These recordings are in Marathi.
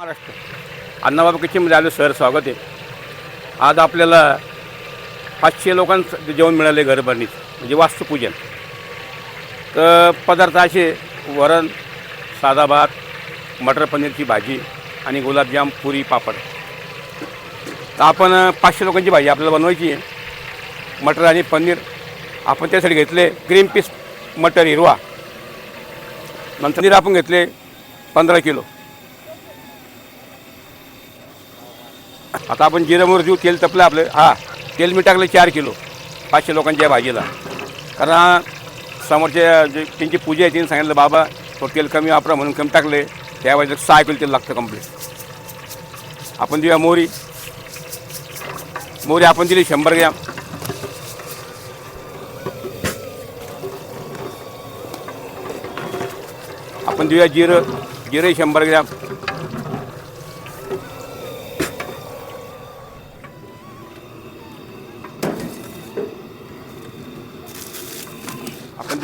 महाराष्ट्र. अण्णाबाबा किचनमध्ये आलो सर स्वागत आहे. आज आपल्याला पाचशे लोकांचं जेवण मिळाले घरभरणीचं म्हणजे वास्तुपूजन. तर पदार्थ असे वरण साधा भात मटर पनीरची भाजी आणि गुलाबजाम पुरी पापड. तर आपण पाचशे लोकांची भाजी आपल्याला बनवायची आहे. मटर आणि पनीर आपण त्यासाठी घेतले. ग्रीन पीस मटर हिरवा. नंतर आपण घेतले पंधरा किलो. आता आपण जिरं मोहर देऊ तेल तपलं आपलं. हा तेल मी टाकलं चार किलो पाचशे लोकांच्या भाजीला. कारण हा समोरच्या जे त्यांची पूजा आहे त्यांनी सांगितलं बाबा तो तेल कमी वापरा म्हणून कमी टाकले. त्यावेळेस सहा किलो तेल लागतं कंप्लीट आपण देऊया मोरी मोरी आपण दिली शंभर ग्रॅम. आपण देऊया जिरं. जिरं शंभर ग्रॅम.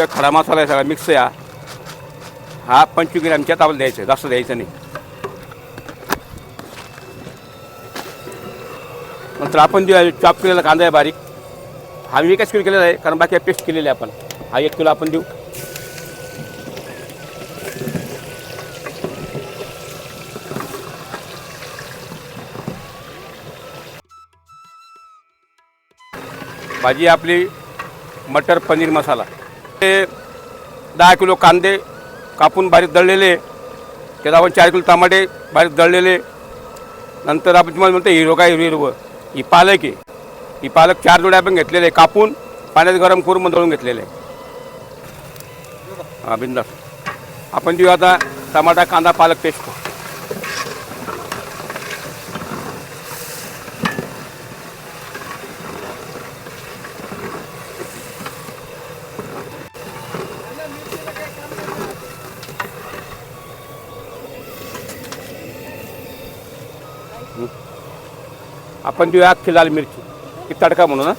आपण खडा मसाला आहे सगळा मिक्स या हा पंचवीस ग्रॅमच्या तावला द्यायचं जास्त द्यायचं नाही. नंतर आपण जे चॉप केलेला कांदा आहे बारीक हा मी एकच किलो केलेला आहे कारण बाकी पेस्ट केलेली आहे आपण. हा एक किलो आपण देऊ. भाजी आपली मटर पनीर मसाला. ते दहा किलो कांदे कापून बारीक दळलेले त्यात आपण चार किलो टमाटे बारीक दळलेले. नंतर आपण तुम्हाला म्हणतो हिरो काय हिरो हिरवं. ही पालक आहे. ही पालक चार जोड्या आपण घेतलेले कापून पाण्यात गरम करून मग दळून घेतलेले हां बिंदास. आपण देऊ आता टमाटा कांदा पालक पेस्ट. आपण देऊया अख्खी लाल मिरची. एक तडका म्हणून ना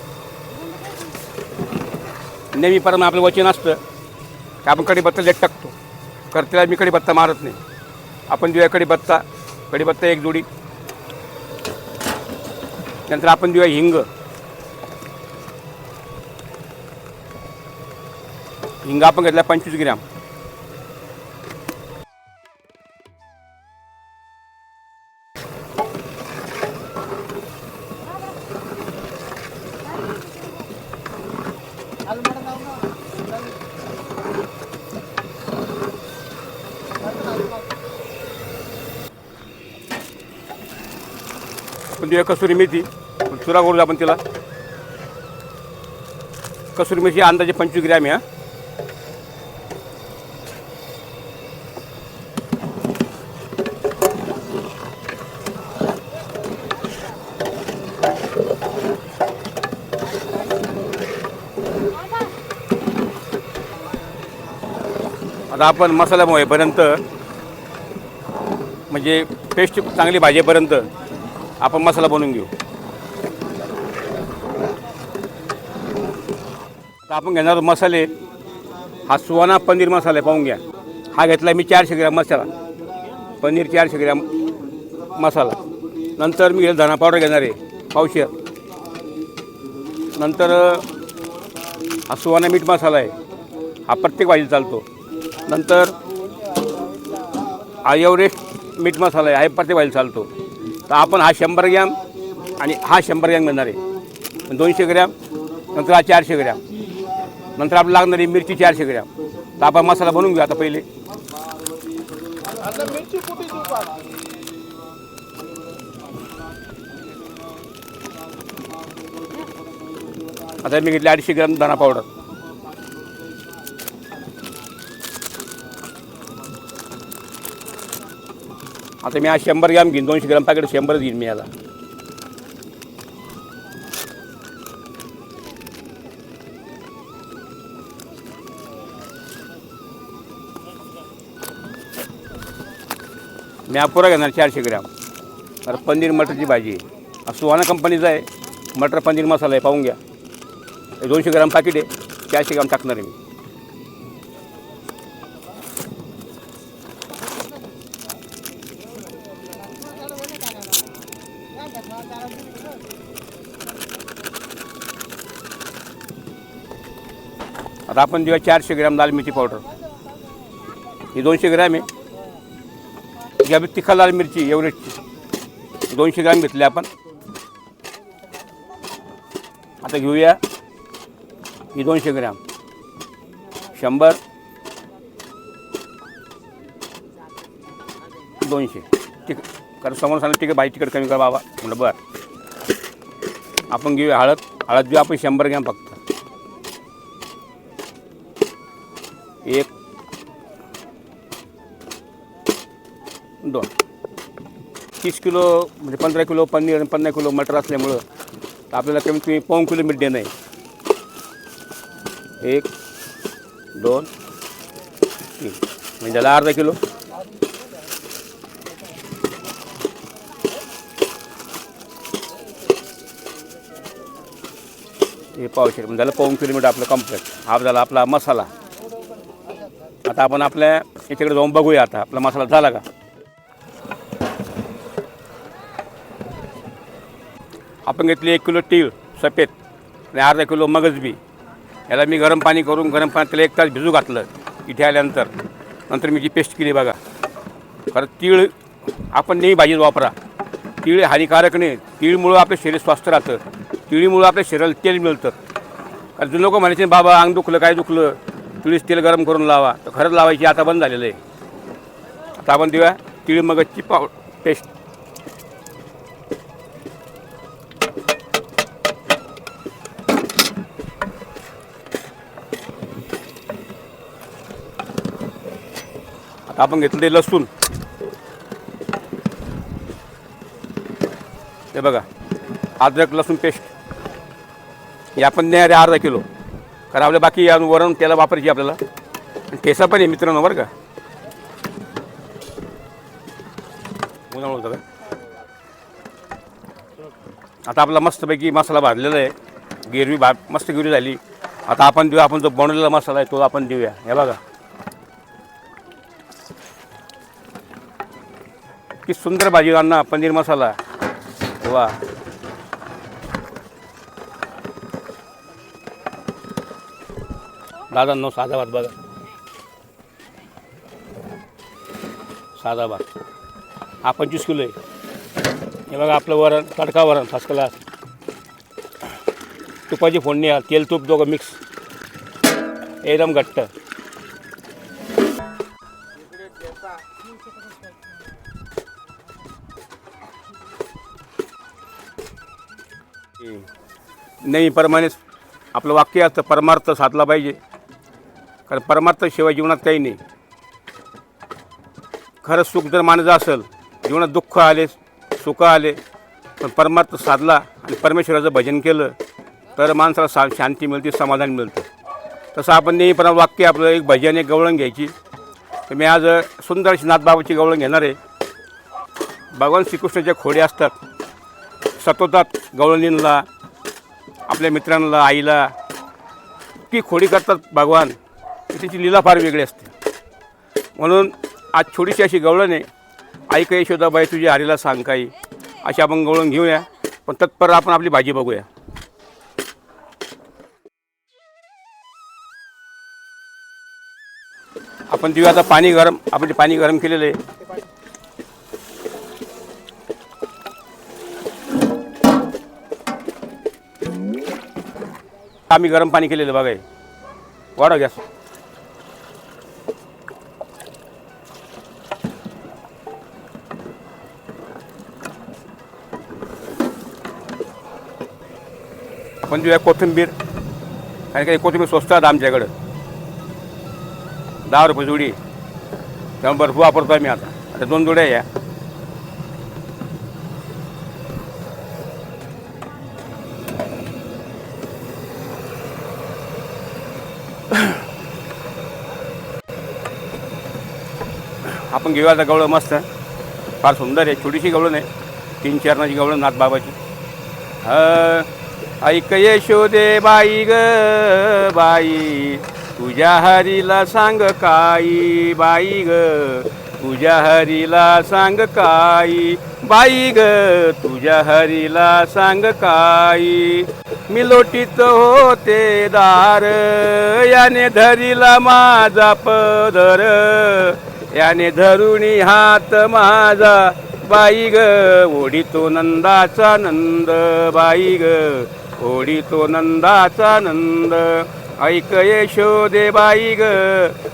नेहमीपर्यंत आपलं वचन असतं की आपण कढीपत्ता लेट टाकतो. करतेला मी कढीपत्ता मारत नाही. आपण देऊया कडीबत्ता कढीपत्ता एक जोडी. नंतर आपण देऊया हिंग. हिंग आपण घेतला पंचवीस ग्रॅम. म्हणजे आपण कसुरी मेथी. चुरा करू आपण तिला. कसुरी मेथी अंदाजे पंचवीस ग्रॅम आहे आता आपण मसाला मोहेपर्यंत म्हणजे पेस्ट चांगली भाजेपर्यंत आपण मसाला बनवून घेऊ. आता आपण घेणार मसाले. हा सुवाना पनीर मसाला आहे, पाहून घ्या. हा घेतला मी चारशे ग्रॅम मसाला. पनीर चारशे ग्रॅम मसाला. नंतर मी घेतलं धना पावडर घेणार आहे पावशेर. नंतर हा सुवाना मीठ मसाला आहे. हा प्रत्येक भाजी चालतो. नंतर हा एवरेस्ट मीठ मसाला आहे हा प्रत्येक भाजी चालतो. तर आपण हा शंभर ग्रॅम आणि हा शंभर ग्रॅम घेणार आहे. दोनशे ग्रॅम नंतर हा चारशे ग्रॅम. नंतर आपल्याला लागणारी मिरची चारशे ग्रॅम. तर आपण मसाला बनवून घेऊ आता पहिले. आता मी घेतली अडीचशे ग्रॅम धना पावडर आता मी आज शंभर ग्रॅम घेईन दोनशे ग्रॅम पॅकेट शंभर घेईन मी याला मी अपुरा घेणार चारशे ग्रॅम. तर पनीर मटरची भाजी. आहे सुहाना कंपनीचा आहे. मटर पनीर मसाला आहे पाहून घ्या. हे दोनशे ग्रॅम पाकिट आहे. चारशे ग्रॅम टाकणार आहे मी. आता आपण देऊया चारशे ग्रॅम लाल मिरची पावडर. ही दोनशे ग्रॅम आहे. घ्या तिखा लाल मिरची एवढीची दोनशे ग्रॅम घेतली आपण. आता घेऊया. ही दोनशे ग्रॅम. शंभर. दोनशे. ठीक. कारण समोर सांगितलं ठीक आहे बाई तिकट कमी कर बाबा. म्हटलं बरं. आपण घेऊया हळद. हळद घेऊ आपण शंभर ग्रॅम फक्त. एक. दोन. तीस किलो म्हणजे पंधरा किलो पनीर आणि पन्नास किलो मटर असल्यामुळं तर आपल्याला कमीत कमी पाऊन किलो मीठ देणं आहे. एक दोन तीन. म्हणजे त्याला अर्धा किलो. हे पावशेर म्हणजे झालं पाऊण किलोमीटर आपलं कंप्लीट हा झाला आपला मसाला. आता आपण आपल्या याच्याकडे जाऊन बघूया आता. आपला मसाला झाला का? आपण घेतली एक किलो तीळ सफेद आणि अर्धा किलो मगजबी याला मी गरम पाणी करून गरम पाण्यात त्याला एक तास भिजू घातलं इथे आल्यानंतर. नंतर मी जी पेस्ट केली बघा. कारण तीळ आपण नेहमी भाजीत वापरा. तीळ हानिकारक नाही. तीळमुळं आपलं शरीर स्वस्थ राहतं. तिळीमुळं आपल्या शरीराला तेल मिळतं. कारण जुने लोक म्हणायचे बाबा अंग दुखलं काय दुखलं? तुळीस तेल गरम करून लावा. तर खरंच लावायची आता बंद झालेलं आहे. आता आपण देऊया तिळ मगजची पाव पेस्ट आता आपण घेतलं ते लसूण. हे बघा अद्रक लसूण पेस्ट हे आपण देणार अर्धा किलो. कारण आपल्या बाकी वरण त्याला वापरायची आपल्याला. आणि ठेसा पण आहे मित्रांनो बरं का? उन्हाळा आता आपला मस्तपैकी मसाला भाजलेला आहे. गिरवी भा मस्त गिरवी झाली. आता आपण देऊया आपण जो बनवलेला मसाला आहे तो आपण देऊया. हे बघा. की सुंदर भाजी अण्णा पनीर मसाला. वा. दादा नऊ साधा भात बघा. साधा भात हा पंचवीस किलो आहे. हे बघा आपलं वरण तडका वरण फर्स्ट क्लास तुपाची फोडणी आहे, तेल तूप दोघं मिक्स एकदम घट्ट. नाही परमानेच आपलं वाक्य असतं परमार्थ साधला पाहिजे. कारण परमार्थाशिवाय जीवनात काही नाही. खरं सुख जर मानायचं असेल जीवनात दुःख आले सुख आले पण परमार्थ साधला आणि परमेश्वराचं भजन केलं तर माणसाला सा शांती मिळते समाधान मिळतं. तसं आपण नेहमीप्रमाणे वाक्य आपलं एक भजन एक गवळण घ्यायची. तर मी आज सुंदर अशी नाथबाबाची गवळण घेणार आहे. भगवान श्रीकृष्णाच्या खोडे असतात. सतोतात गवळणींना आपल्या मित्रांना आईला ती खोडी करतात भगवान. तिची लीला फार वेगळी असते. म्हणून आज छोटीशी अशी गवळणे ऐक आई काही यशोदाबाई तुझी हरीला सांग काही. अशी आपण गवळण घेऊया. पण तत्पर आपण आपली भाजी बघूया. आपण देऊया आता पाणी गरम. आपण ते पाणी गरम केलेलं आहे. आम्ही गरम पाणी केलेलं बघाय हे. वाढव गॅस. पंचवीस आहे कोथिंबीर. आणि काही कोथिंबीर स्वस्त आहेत आमच्याकडं. दहा रुपये जोडी. त्यामुळे भरपूर वापरतो आम्ही आता. आता दोन जोड्या या. आपण घेऊया आता गवळं मस्त. फार सुंदर आहे. छोटीशी गवळण आहे तीन चारणाची गवळण नाथ बाबाची हा ऐक यशोदे बाई ग बाई. तुझ्या हरीला सांग काई बाई ग. तुझ्या हरीला सांग काई बाई ग. तुझ्या हरीला सांग काई मी लोटीत होते दार याने धरीला माझा पदर. याने धरुणी हात माझा बाई ग. ओढितो नंदाचा नंद बाई ग. होडी तो नंदाचा नंद. ऐक यशोदे बाई ग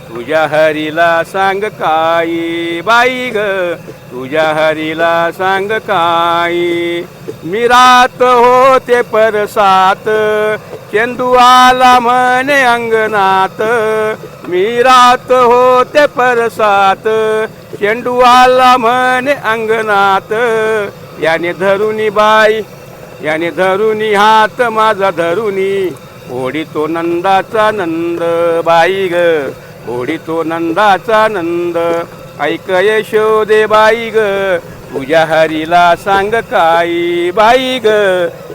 तुझ्या हरीला सांग काही बाई ग तुझ्या हरीला सांग काही मी रात होते परसात चेंदू आला म्हणे अंगणात. मी रात होते परसात चेंडू आला म्हणे अंगणात. याने धरुनी बाई याने धरुनी हात माझा धरुनी. ओढितो नंदाचा नंद बाई ग. ओढितो नंदाचा नंद. ऐक यशोदे बाई ग. तुझ्या हरीला सांग काही बाई ग.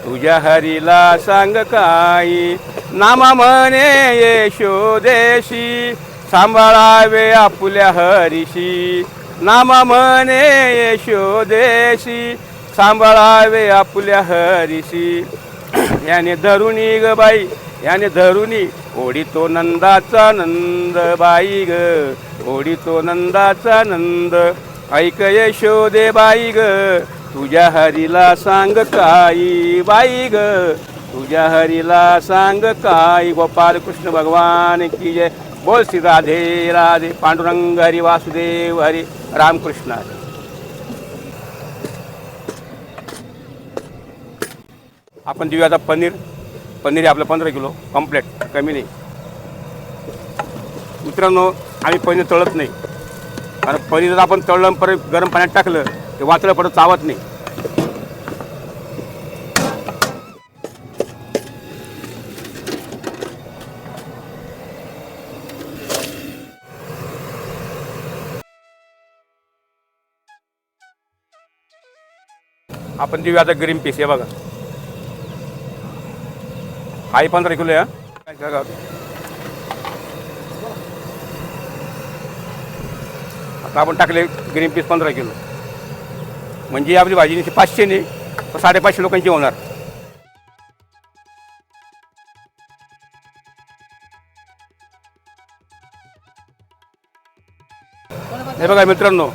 तुझ्या हरीला सांग काही नामा म्हणे यशोदेशी. सांभाळावे आपल्या हरीशी. नामा म्हणे यशोदेशी. सांभाळावे आपुल्या हरीशी. याने धरुणी ग बाई याने धरुणी. ओढितो नंदाचा नंद बाई ग ओढितो नंदाचा नंद. ऐक यशोदे बाई ग तुझ्या हरीला सांग काही बाई ग. तुझ्या हरीला सांग काही. गोपाल कृष्ण भगवान की जय. बोल श्री राधे राधे. पांडुरंग हरी वासुदेव हरी. रामकृष्ण हरी. आपण देऊया आता पनीर. पनीर आपलं पंधरा किलो कम्प्लेट कमी नाही. मित्रांनो आम्ही पनीर तळत नाही. कारण पनीर जर आपण तळलं परत गरम पाण्यात टाकलं ते वाचलं परत चावत नाही. आपण देऊया आता ग्रीन पीस हे बघा. हाही पंधरा किलो आहे हा. काय? आता आपण टाकले ग्रीन पीस पंधरा किलो म्हणजे आपली भाजी पाचशे नाही तर साडेपाचशे लोकांची होणार हे बघा मित्रांनो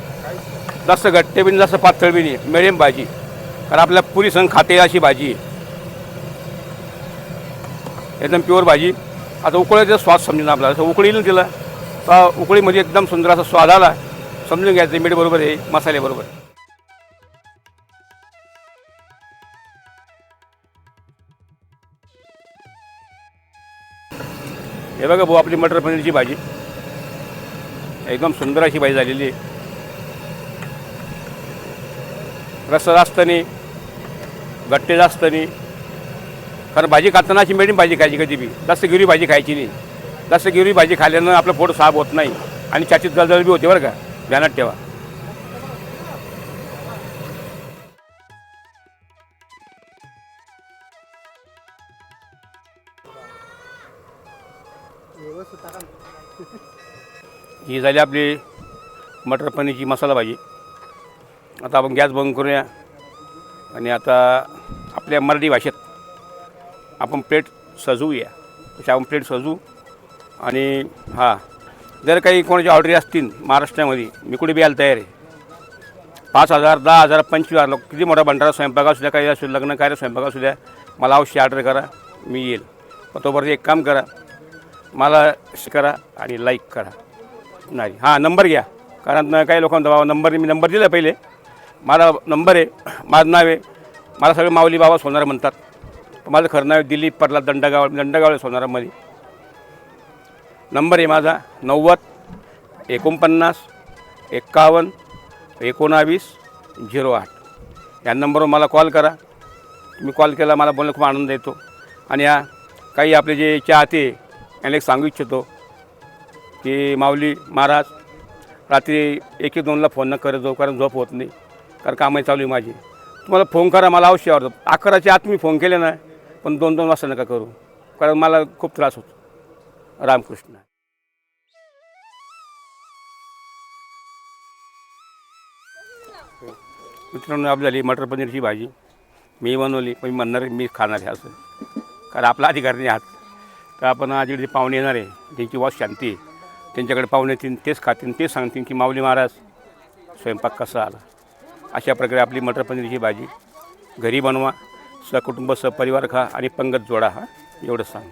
जास्त घट्टे बी जास्त पातळ बी नाही मिडियम भाजी कारण आपल्या पुरी सण खाते अशी भाजी आहे एकदम प्युअर भाजी. आता उकळीचा स्वाद समजेल आपल्याला. असं उकळीला येईल तर उकळीमध्ये एकदम सुंदर असा स्वाद आला. समजून घ्यायचं मीठ बरोबर आहे मसाल्याबरोबर हे बघा भाऊ आपली मटर पनीरची भाजी. एकदम सुंदर अशी भाजी झालेली आहे. रस्सा जास्त नाही गट्टे जास्त नाही. कारण भाजी खाताना अशी मिडियम भाजी खायची कधी बी. जास्त गिरी भाजी खायची नाही. जास्त गिरी भाजी खाल्ल्यानं आपलं पोट साफ होत नाही आणि छातीत गलजल बी होते बरं का. ध्यानात ठेवा. ही झाली आपली मटर पनीरची मसाला भाजी. आता आपण गॅस बंद करूया. आणि आता आपल्या मराठी भाषेत आपण प्लेट सजवूया. तशी आपण प्लेट सजवू. आणि हां. जर काही कोणाची ऑर्डरी असतील महाराष्ट्रामध्ये मी कुठे बी यायला तयार आहे. पाच हजार दहा हजार पंचवीस हजार लोक किती मोठा भंडारा स्वयंपाक असू द्या काही असू लग्न कार्य स्वयंपाक असू द्या मला अवश्य ऑर्डर करा मी येईल. पण तोपर्यंत एक काम करा मला करा आणि लाईक करा. नाही हां नंबर घ्या. कारण काही लोकांचा बाबा नंबर मी नंबर दिला पहिले. माझा नंबर आहे माझं नाव आहे मला सगळे माऊली बाबा सोनार म्हणतात. माझं खरं नाव दिलीप परला दंडगाव दंडगाव सोनारामध्ये नंबर आहे माझा नव्वद एकोणपन्नास एक्कावन्न एकोणावीस झिरो आठ. या नंबरवर मला कॉल करा. मी कॉल केला मला बोलणं खूप आनंद येतो. आणि या काही आपले जे चाहते यांना एक सांगू इच्छितो की माऊली महाराज रात्री एक एक दोनला फोन न करत जाऊ कारण झोप होत नाही कारण कामही चालू आहे माझी. तुम्हाला फोन करा मला अवश्य आवडतं. अकराच्या आत मी फोन केले ना पण दोन दोन वाजता नका करू. कारण मला खूप त्रास होतो. रामकृष्ण. मित्रांनो आप झाली मटर पनीरची भाजी. मी बनवली पण म्हणणार मी खाणार आहे असं. कारण आपला अधिकार नाही आहात. तर आपण आज जे पाहुणे येणार आहे. त्यांची वास शांती आहे. त्यांच्याकडे पाहुणे येतील तेच खातील तेच सांगतील की माऊली महाराज स्वयंपाक कसा आला? अशा प्रकारे आपली मटर पनीरची भाजी. घरी बनवा. सहकुटुंब सहपरिवार खा आणि पंगत जोडा हा. एवढंच सांग.